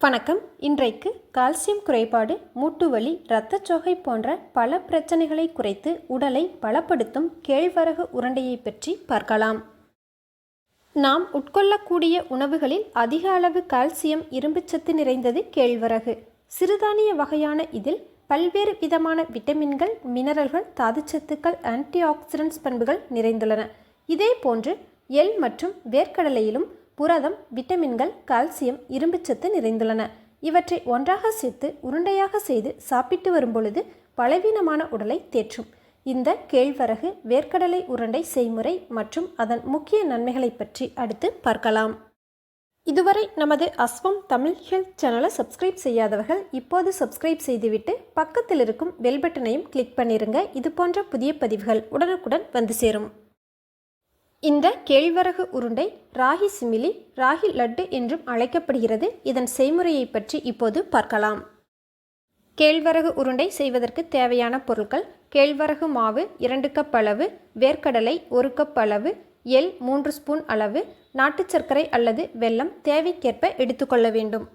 வணக்கம். இன்றைக்கு கால்சியம் குறைபாடு மூட்டு வலி இரத்தச்சோகை போன்ற பல பிரச்சனைகளை குறைத்து உடலை பலப்படுத்தும் கேழ்வரகு உருண்டையை பற்றி பார்க்கலாம். நாம் உட்கொள்ளக்கூடிய உணவுகளில் அதிக அளவு கால்சியம் இரும்புச்சத்து நிறைந்தது கேழ்வரகு. சிறுதானிய வகையான இதில் பல்வேறு விதமான விட்டமின்கள் மினரல்கள் தாதுச்சத்துக்கள் ஆன்டி ஆக்சிடென்ட்ஸ் பண்புகள் நிறைந்துள்ளன. இதே போன்று எள் மற்றும் வேர்க்கடலையிலும் புரதம் விட்டமின்கள் கால்சியம் இரும்புச்சத்து நிறைந்துள்ளன. இவற்றை ஒன்றாக சேர்த்து உருண்டையாக செய்து சாப்பிட்டு வரும்பொழுது பலவீனமான உடலை தேற்றும். இந்த கேழ்வரகு வேர்க்கடலை உருண்டை செய்முறை மற்றும் அதன் முக்கிய நன்மைகளை பற்றி அடுத்து பார்க்கலாம். இதுவரை நமது அஸ்வம் தமிழ் ஹெல்த் சேனலை சப்ஸ்கிரைப் செய்யாதவர்கள் இப்போது சப்ஸ்கிரைப் செய்துவிட்டு பக்கத்தில் இருக்கும் பெல் பட்டனையும் கிளிக் பண்ணிருங்க. இது போன்ற புதிய பதிவுகள் உடனுக்குடன் வந்து சேரும். இந்த கேழ்வரகு உருண்டை ராகி சிமிலி ராகி லட்டு என்றும் அழைக்கப்படுகிறது. இதன் செய்முறையை பற்றி இப்போது பார்க்கலாம். கேழ்வரகு உருண்டை செய்வதற்கு தேவையான பொருட்கள் கேழ்வரகு மாவு இரண்டு கப் அளவு வேர்க்கடலை ஒரு கப் அளவு எல் மூன்று ஸ்பூன் அளவு நாட்டு சர்க்கரை அல்லது வெல்லம் தேவைக்கேற்ப எடுத்துக்கொள்ள வேண்டும்.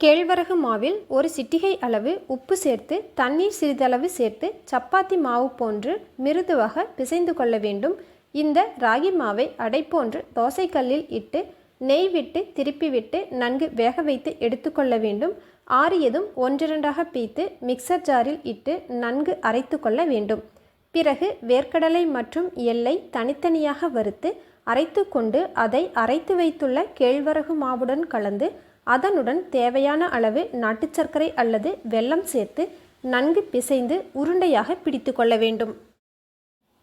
கேழ்வரகு மாவில் ஒரு சிட்டிகை அளவு உப்பு சேர்த்து தண்ணீர் சிறிதளவு சேர்த்து சப்பாத்தி மாவு போன்று மிருதுவாக பிசைந்து கொள்ள வேண்டும். இந்த ராகி மாவை அடைப்போன்று தோசைக்கல்லில் இட்டு நெய் விட்டு திருப்பி விட்டு நன்கு வேக வைத்து எடுத்துக்கொள்ள வேண்டும். ஆறியதும் ஒன்றிரண்டாக பீத்து மிக்சர் ஜாரில் இட்டு நன்கு அரைத்து கொள்ள வேண்டும். பிறகு வேர்க்கடலை மற்றும் எல்லை தனித்தனியாக வறுத்து அரைத்து கொண்டு அதை அரைத்து வைத்துள்ள கேழ்வரகு மாவுடன் கலந்து அதனுடன் தேவையான அளவு நாட்டு சர்க்கரை அல்லது வெல்லம் சேர்த்து நன்கு பிசைந்து உருண்டையாக பிடித்து கொள்ள வேண்டும்.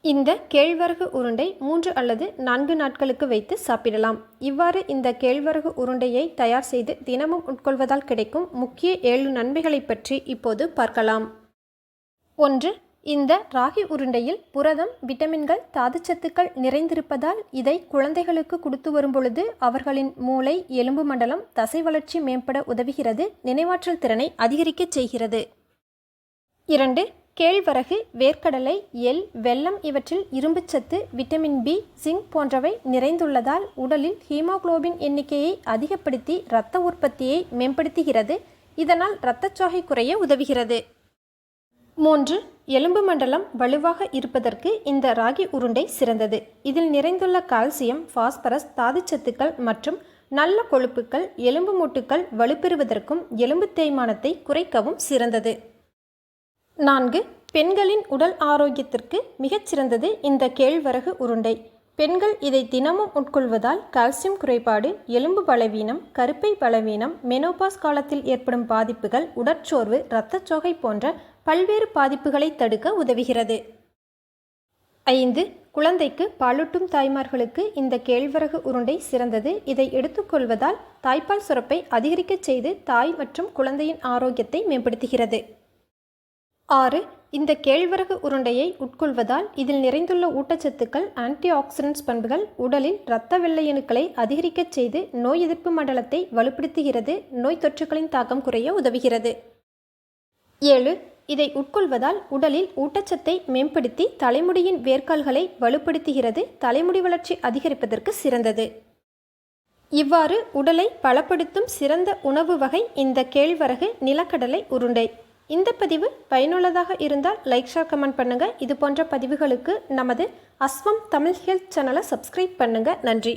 இந்த கேழ்வரகு உருண்டை மூன்று அல்லது நான்கு நாட்களுக்கு வைத்து சாப்பிடலாம். இவ்வாறு இந்த கேழ்வரகு உருண்டையை தயார் செய்து தினமும் உட்கொள்வதால் கிடைக்கும் முக்கிய ஏழு நன்மைகளை பற்றி இப்போது பார்க்கலாம். ஒன்று இந்த ராகி உருண்டையில் புரதம் விட்டமின்கள் தாதுச்சத்துக்கள் நிறைந்திருப்பதால் இதை குழந்தைகளுக்கு கொடுத்து வரும்பொழுது அவர்களின் மூளை எலும்பு மண்டலம் தசை வளர்ச்சி மேம்பட உதவுகிறது நினைவாற்றல் திறனை அதிகரிக்கச் செய்கிறது. இரண்டு கேழ்வரகு வேர்க்கடலை எள் வெல்லம் இவற்றில் இரும்புச்சத்து விட்டமின் பி ஜிங்க் போன்றவை நிறைந்துள்ளதால் உடலில் ஹீமோகுளோபின் எண்ணிக்கையை அதிகப்படுத்தி இரத்த உற்பத்தியை மேம்படுத்துகிறது. இதனால் இரத்தச்சோகை குறைய உதவுகிறது. மூன்று எலும்பு மண்டலம் வலுவாக இருப்பதற்கு இந்த ராகி உருண்டை சிறந்தது. இதில் நிறைந்துள்ள கால்சியம் பாஸ்பரஸ் தாதுச்சத்துக்கள் மற்றும் நல்ல கொழுப்புக்கள் எலும்பு மூட்டுக்கள் வலுப்பெறுவதற்கும் எலும்பு தேய்மானத்தை குறைக்கவும் சிறந்தது. நான்கு பெண்களின் உடல் ஆரோக்கியத்திற்கு மிகச்சிறந்தது இந்த கேழ்வரகு உருண்டை. பெண்கள் இதை தினமும் உட்கொள்வதால் கால்சியம் குறைபாடு எலும்பு பலவீனம் கருப்பை பலவீனம் மெனோபாஸ் காலத்தில் ஏற்படும் பாதிப்புகள் உடற்சோர்வு இரத்தச்சோகை போன்ற பல்வேறு பாதிப்புகளை தடுக்க உதவுகிறது. ஐந்து குழந்தைக்கு பாலூட்டும் தாய்மார்களுக்கு இந்த கேழ்வரகு உருண்டை சிறந்தது. இதை எடுத்துக்கொள்வதால் தாய்ப்பால் சுரப்பை அதிகரிக்கச் செய்து தாய் மற்றும் குழந்தையின் ஆரோக்கியத்தை மேம்படுத்துகிறது. ஆறு இந்த கேழ்வரகு உருண்டையை உட்கொள்வதால் இதில் நிறைந்துள்ள ஊட்டச்சத்துக்கள் ஆன்டி ஆக்சிடென்ட்ஸ் பண்புகள் உடலில் இரத்த வெள்ளையணுக்களை அதிகரிக்கச் செய்து நோய் எதிர்ப்பு மண்டலத்தை வலுப்படுத்துகிறது நோய் தொற்றுகளின் தாக்கம் குறைய உதவுகிறது. ஏழு இதை உட்கொள்வதால் உடலில் ஊட்டச்சத்தை மேம்படுத்தி தலைமுடியின் வேர்க்கால்களை வலுப்படுத்துகிறது தலைமுடி வளர்ச்சி அதிகரிப்பதற்கு சிறந்தது. இவ்வாறு உடலை பலப்படுத்தும் சிறந்த உணவு வகை இந்த கேழ்வரகு நிலக்கடலை உருண்டை. இந்த பதிவு பயனுள்ளதாக இருந்தால் லைக் ஷேர் கமெண்ட் பண்ணுங்கள் இது போன்ற பதிவுகளுக்கு நமது அஸ்வம் தமிழ் ஹெல்த் சேனலை சப்ஸ்கிரைப் பண்ணுங்கள் நன்றி.